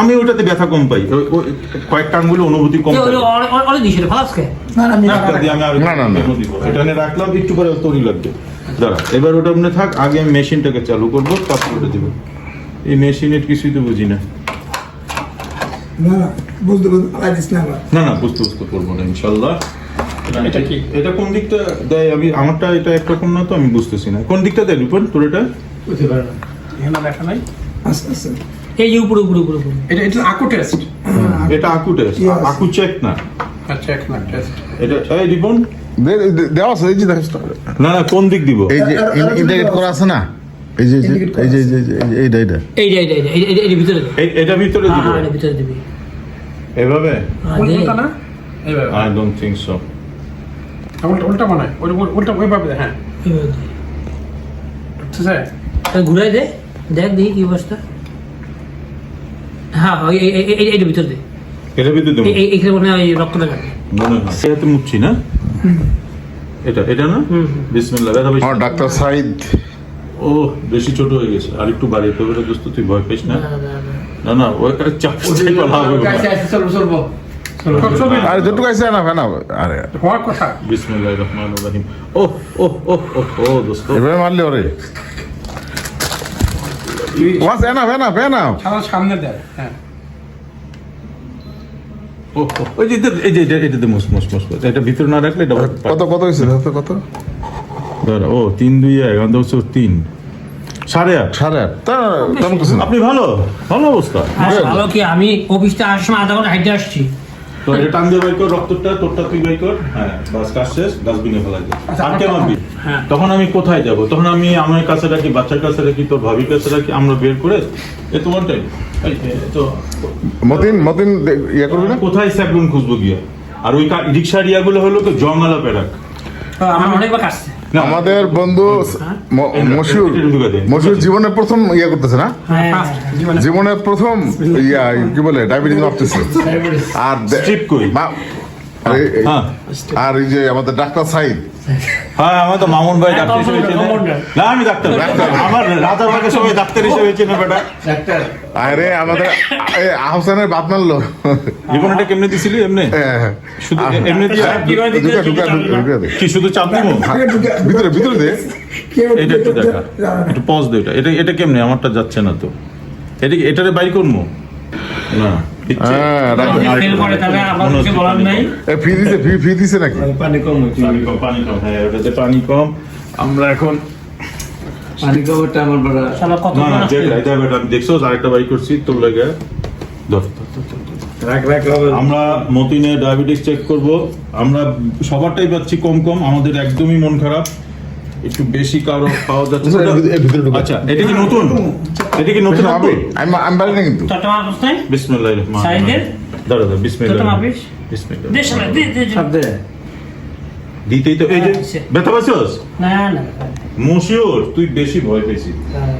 আমি ওটাতে ব্যথা কম পাই। কয়েকটা আঙ্গুলে অনুভূতি কম পাই। অনেক দিয়েছিল ভালো না না আমি আর না, না। এটা নিয়ে রাখলাম একটু পরে তৈরি লাগবে। দাঁড়া এবার ওটা আপনি থাক আগে আমি মেশিনটাকে চালু করব তারপর ওটা দিব। এই মেশিনের কিছুই তো বুঝি না। না না বুঝতে বুঝতে না না না বুঝতে বুঝতে করব না ইনশাল্লাহ। এটা কি? এটা কোন দিকটা দেয়? আমি আমারটা এটা একরকম না তো আমি বুঝতেছি না। কোন দিকটা দেয় রিপন? তোর এটা? বুঝতে পারে না এখানে দেখা নাই? আস্তে আস্তে। এই যে উপরে উপরে উপরে এটা এটা আকু টেস্ট এটা আকু টেস্ট আকু চেক না। আচ্ছা এক না টেস্ট এটা এই রিপন? দে- দে- দেওয়া আছে এই যে না না কোন দিক দিব? এই যে আর- আর- আর- ইন্ডিকেট করা আছে না? এই যে এই যে- এই যে এই যে- এই যে- এইটা এইটা। এইটা এইটা এইটা এইটা এইটা ভিতরে এটা ভিতরে দিব। হ্যাঁ এটা ভিতরে দিবি। এভাবে? হ্যাঁ, উল্টা না? এইভাবে আই ডোন্ট থিংক সো উল্টা উল্টা বানায়। ওই ওই- উল্টা ওইভাবে হ্যাঁ। ঠিক আছে ঘুরাই দে। দেখ দেখি কি অবস্থা। হ্যাঁ হ্যাঁ, ভিতরে এটা এইখানে মনে হয় মনে হয়। মুচ্ছি না? এটা এটা না? হুম, হুম। বিসমিল্লাহ ব্যথা বেশি। ডাক্তার সাইদ ও বেশি ছোট হয়ে গেছে। আর একটু বাড়িয়ে দোস্ত তুই ভয় পাইস না? না, না, ওই হবে চলবো চলবো। আরে না ফেনা আরে হওয়ার কথা। বিসমিল্লাহির রহমানির রহিম। ও ও ও ও ও দোস্ত। মারলে ওরে। ওয়াস এনা ফেনা ফেনা সারা সামনে দেয় হ্যাঁ ওই যে এই যে এটা এটাতে মুস মুস মুস এটা ভিতরে না রাখলে কত কত হয়েছে? কত ও তিন দুই এক আমাদের হচ্ছে তিন। সাড়ে আট। সাড়ে আট। তা আপনি ভালো ভালো অবস্থা। ভালো কি? আমি অফিসটা আসার সময় আধা ঘণ্টা হাইটে আসছি। তো এটা টান দিয়ে কর রক্তটা তোরটা তুই কর। হ্যাঁ বাস কাজ শেষ ডাস্টবিনে ফেলা যায় আর কে মারবি হ্যাঁ। তখন আমি কোথায় যাব? তখন আমি আমার কাছে রাখি বাচ্চার কাছে রাখি তোর ভাবির কাছে রাখি আমরা বের করে এ তোমার টাইম তো মতিন মতিন ইয়ে করবি না? কোথায় স্যাপলুন খুঁজবো গিয়া? আর ওই রিক্সা রিক্সার ইয়াগুলো হলো তো জঙ্গালা পেরাক আমার অনেকবার কাটছে আমাদের বন্ধু মশুর মশুর জীবনের প্রথম ইয়ে করতেছে না? হ্যাঁ জীবনে জীবনের প্রথম ইয়া কি বলে ডায়াবেটিস মাপতেছে আর হ্যাঁ। আর এই যে আমাদের ডাক্তার সাইদ। হ্যাঁ আমার তো মামুন ভাই ডাক্তার হিসেবে চেনে। না আমি ডাক্তার। আমার রাজার ভাগে সবাই ডাক্তার হিসেবে চেনে বেটা। আরে আমাদের আহসানের বাদ মারলো। জীবনটা কেমনে দিছিলি এমনি? হ্যাঁ, শুধু এমনি দিয়া কীভাবে দিতে ঢুকা ঢুকা ঢুকা দে কি শুধু চাপ দিব? আগে ভিতরে ভিতরে দে। এটা একটু দেখা। একটু পজ দে এটা। এটা এটা কেমনে? আমারটা যাচ্ছে না তো। এটা কি- এটারে বাই করব না। আমার এখন পানি বড় শালা কত না দেখছ আরেকটা বাই করছি তোর লাগে। ধর। আমরা মতিনে ডায়াবেটিস চেক করব। আমরা সবারটাই পাচ্ছি কম কম। আমাদের একদমই মন খারাপ। একটু বেশি কারও পাওয়া যাচ্ছে আচ্ছা। আচ্ছা এটা কি নতুন? এটা কি নতুন আপডেট আমি আমি পারি না কিন্তু। আছে বিসমিল্লাহির রহমানির সাইদের? রহিম। দাঁড়া দাঁড়া বিসমিল্লাহ বিসমিল্লাহ দে শালা দে দে দে। সব দে। দিতেই তো এই যে আচ্ছা। ব্যথা পাচ্ছস? না না। মশিওর তুই বেশি ভয় পেয়েছিস। হ্যাঁ।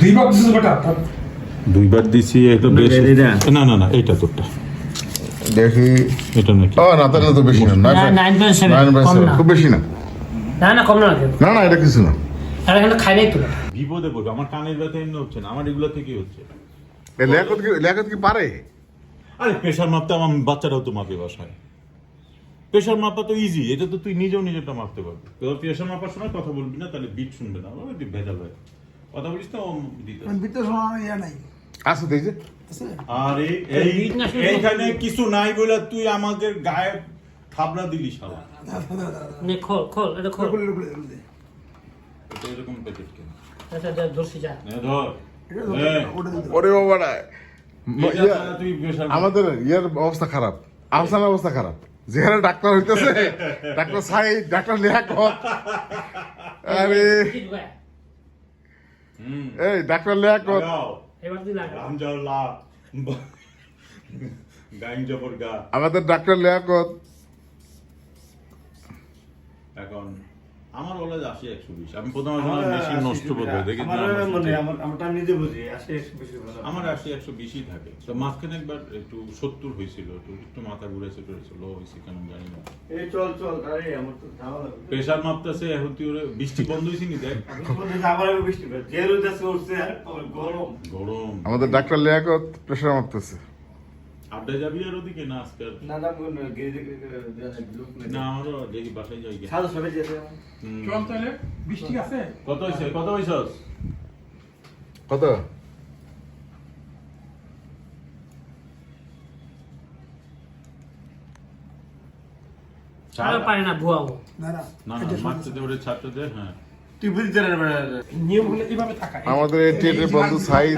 দুই ভাগ দিচ্ছে বেটা দুইবার দিছি এটা বেশি না না না এটা তোরটা। দেখি। এটা নাকি? ও না তাহলে তো বেশি না। না, 9.7, Nine by কম seven, না। খুব বেশি না। না না কম না না না এটা কিছু না। আর এখানে খাই নাই তো। বিপদে পড়বে আমার কানের ব্যথা এমনি হচ্ছে না আমার এগুলো থেকেই হচ্ছে। লেখত কি লেখত কি পারে? আরে প্রেশার মাপতে আমার বাচ্চারাও তো মাপে বাসায়। প্রেশার মাপা তো ইজি এটা তো তুই নিজেও নিজেরটা মাপতে পারবি। তোর প্রেশার মাপার সময় কথা বলবি না তাহলে বিট শুনবে না। ভেজাল হয় কথা বলিস তো ভিতরে শোনা ইয়া নাই। আসো দেখছে আর এই- এইখানে কিছু নাই বলে তুই আমাদের গায়ে থাবড়া দিলি শালা। নে খোল খোল এটা খোল। খুলে খুলে এটা এরকম প্যাকেট কেন? আচ্ছা যা ধরছি যা। নে ধর। ওরে বাবা না। আমাদের ইয়ার অবস্থা খারাপ। আহসানের অবস্থা খারাপ। যেখানে ডাক্তার হইতেছে ডাক্তার সাই ডাক্তার লেখক আরে। কি ঢুকায়? হুম। এই ডাক্তার লেখা লাগাও। এবার তুই লাগা গাইন জবর গা আমাদের ডাক্তার লিয়াকত এখন আমার বলা যে আশি একশো বিশ। আমি প্রথমে মেশিন নষ্ট করবে দেখি আমার মনে নিজে বুঝি আসে একশো বেশি আমার আশি একশো বেশি থাকে। তো মাঝখানে একবার একটু সত্তর হয়েছিল একটু একটু মাথা ঘুরেছে টুরেছে লো হয়েছে কেন জানি না। এই চল চল আরে আমার তো প্রেশার মাপতেছে এখন তুই ওরে বৃষ্টি বন্ধ হয়েছে নি দেখ। আবার বৃষ্টি যে রোদ গরম। গরম। আমাদের ডাক্তার লিয়াকত প্রেশার মারতেছে আড্ডায় যাবি আর ওদিকে না আজকে? না না না আমারও দেখি বাসায় যাই। সাদা সবাই যেতে চল তাহলে বৃষ্টি আছে? কত হয়েছে? কত হয়েছে কত? আর পারে না ভুয়াও না না না ওরে ছাত্রদের হ্যাঁ। তুই বুঝতে নিয়ম হলে এইভাবে থাকা আমাদের এই টেটের বন্ধু সাইদ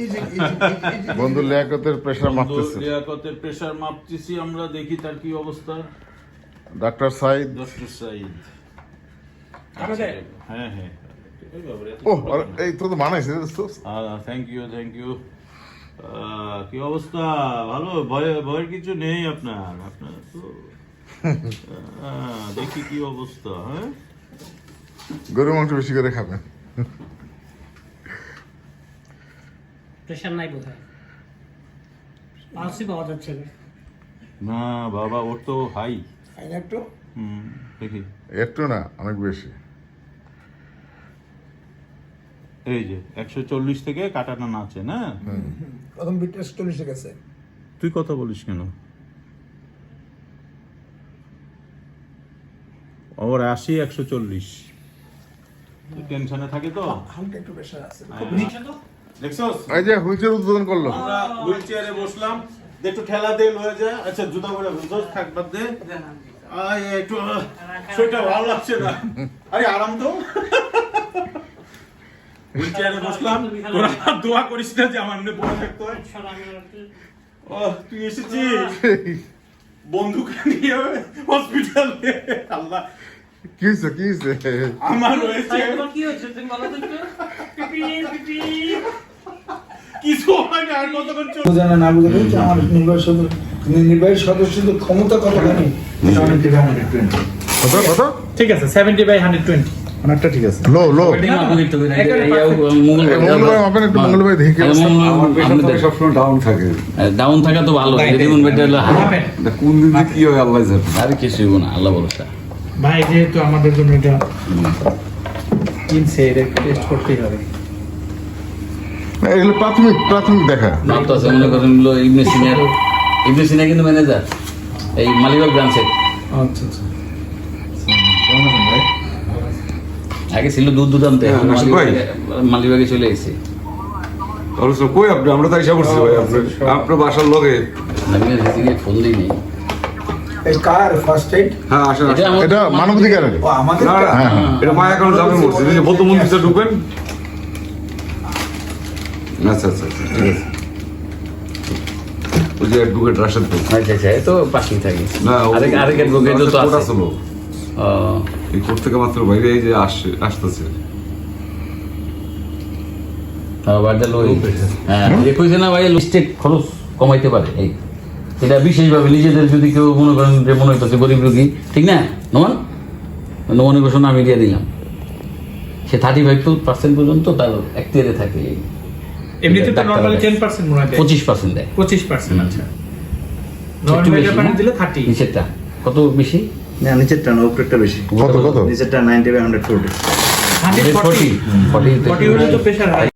এই যে এই যে এই যে বন্ধু লিয়াকতের প্রেশার মাপতেছে লিয়াকতের প্রেসার মাপতেছি আমরা দেখি তার কি অবস্থা ডাক্তার সাইদ ডক্টর সাইদ হ্যাঁ হ্যাঁ ও এই তো তো মানাইছে থ্যাংক ইউ থ্যাংক ইউ কি অবস্থা ভালো ভয় ভয়ের কিছু নেই আপনার আপনার তো দেখি কি অবস্থা হ্যাঁ গরু মাংস বেশি করে খাবেন প্রেশার নাই বোধ হয় পালসি পাওয়া যাচ্ছে না। না বাবা ওর তো হাই। একটু হুম দেখি। একটু না অনেক বেশি। এই যে একশো চল্লিশ থেকে কাটাটা নাচে না? প্রথম বিটটা চল্লিশে গেছে তুই কথা বলিস কেন? ওর আশি একশো চল্লিশ। টেনশনে থাকে তো। হালকা একটু প্রেশার আছে। দেখছস? এই যে হুইলচেয়ার উদ্বোধন করল। আমরা হুইল চেয়ারে বসলাম। একটু ঠেলা দে লয়ে যা। আচ্ছা জুতা পরে বুঝছস থাক বাদ দে। আয় একটু শরীরটা ভালো লাগছে না। আরে আরাম তো। হুইল চেয়ারে বসলাম। তোরা দোয়া করিস না যে আমার নিয়ে বসে থাকতে হয়। ও তুই এসেছিস? বন্ধুকে নিয়ে হসপিটালে। আল্লাহ। কি হয়েছে কি হয়েছে আমার রয়েছে কি হয়েছে তুমি বলো তো একটু পিপি পিপি কিছু হয় না আর কতক্ষণ চল জানা না বুঝে যে আমার নির্বাহী সদস্য নির্বাহী সদস্যদের ক্ষমতা কতখানি কত কত ঠিক আছে সেভেন্টি বাই হান্ড্রেড টোয়েন্টি অনেকটা ঠিক আছে লো লো মঙ্গলবার মাপেন একটু মঙ্গলবার দেখে সবসময় ডাউন থাকে ডাউন থাকা তো ভালো। কোন দিন কি হয় আল্লাহ আর কিছু না আল্লাহ ভরসা ভাই যেহেতু আমাদের জন্য এটা কিনছে এটা টেস্ট করতেই হবে। এগুলো প্রাথমিক প্রাথমিক দেখা। নাম তো আছে মনে করেন হলো ইবনে সিনার ইবনে সিনা কিন্তু ম্যানেজার এই মালিবাগ ব্রাঞ্চের আচ্ছা আচ্ছা। আগে ছিল দুধ দুধান্তে হ্যাঁ, ভাই। মালিবাগে চলে এসেছে। অবশ্য কই আপনি? আমরা তো হিসাব করছি ভাই আপনার আপনার বাসার লগে। আমি ফোন দিই এই কার? ফার্স্ট এইড হ্যাঁ আসেন এটা আসেন। আমার- এটা মানবাধিকারের ও আমাদের না না হ্যাঁ, হ্যাঁ। এটা মায়া কারণ যাবে মরছে এই বৌদ্ধ মন্দিরটা ঢুকবেন। আচ্ছা আচ্ছা আচ্ছা, ঠিক আছে। ওই যে অ্যাডভোকেট রাশেদ ভাই। আচ্ছা আচ্ছা তো পাশেই থাকে। না আরেক আরেক অ্যাডভোকেট তো আছে। এই কোর্ট থেকে মাত্র বাইরে এই যে আসছে আসতেছে। হ্যাঁ, বাড়িতে লই। হ্যাঁ, না ভাই স্টেট খরচ কমাইতে পারে এই। এটা বিশেষভাবে নিজেদের যদি কেউ মনে করেন যে মনে হইতেছে গরিব রোগী ঠিক না? নমান? নমনি ঘোষণা আমি দিয়ে দিলাম। সে থার্টি ফাইভ পার্সেন্ট পর্যন্ত তার একটিয়ারে থাকে এমনিতে তো ডাক্তার নর্মালি দেয়। টেন পার্সেন্ট মনে হয় দেয়। পঁচিশ পার্সেন্ট দেয়। পঁচিশ পার্সেন্ট আচ্ছা। একটু বেশি জাপানে দিলে থার্টি নিচেরটা। কত বেশি? না নিচেরটা না উপরেরটা বেশি। কত কত? নিচেরটা নাইনটি বাই হলে তো হাই